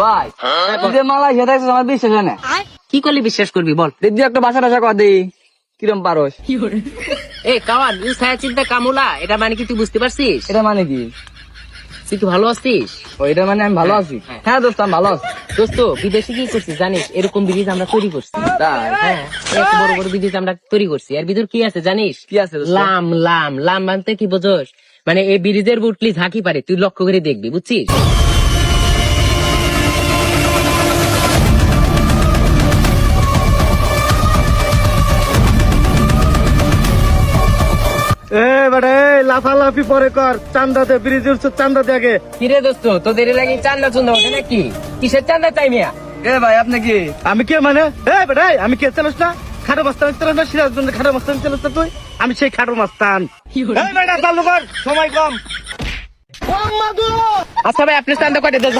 ভাই তুই যে মালয়েশিয়া দেখছিস আমার বিশ্বাস হয় না। কি করলে বিশ্বাস করবি বল। দিদি একটা বাসা টাসা কর কিরম পারস। এ কাওয়ান ইউ ছায়া চিন্তা কামুলা এটা মানে কি তুই বুঝতে পারছিস? এটা মানে কি? তুই কি ভালো আছিস? ও এটা মানে আমি ভালো আছি। হ্যাঁ। দোস্ত আমি ভালো আছি। দোস্ত বিদেশে কি করছিস জানিস? এরকম ব্রিজ আমরা তৈরি করছি। হ্যাঁ বড় বড় ব্রিজ আমরা তৈরি করছি। আর ভিতর কি আছে জানিস? কি আছে লাম লাম। লাম মানতে কি বোঝোস? মানে এই ব্রিজের বুটলি ঝাঁকি পারে তুই লক্ষ্য করে দেখবি বুঝছিস? এ এই লাফালাফি পরে কর। চান্দা দে ব্রিজ উঠছে চান্দা দে আগে। কিরে দোস্ত তোদের লাগে চান্দা চুন্দা ওঠে নাকি? কিসের চান্দা চাই মিয়া? এ ভাই আপনি কি? আমি কে মানে? এ বেটা আমি কে চালাস না? খাটো মাস্তান চালাস না? সিরাজগঞ্জে খাটো মাস্তান চালাস না তুই? আমি সেই খাটো মাস্তান। এই বেটা চালু কর সময় কম। আচ্ছা ভাই আপনি চান্দা কটে দেন?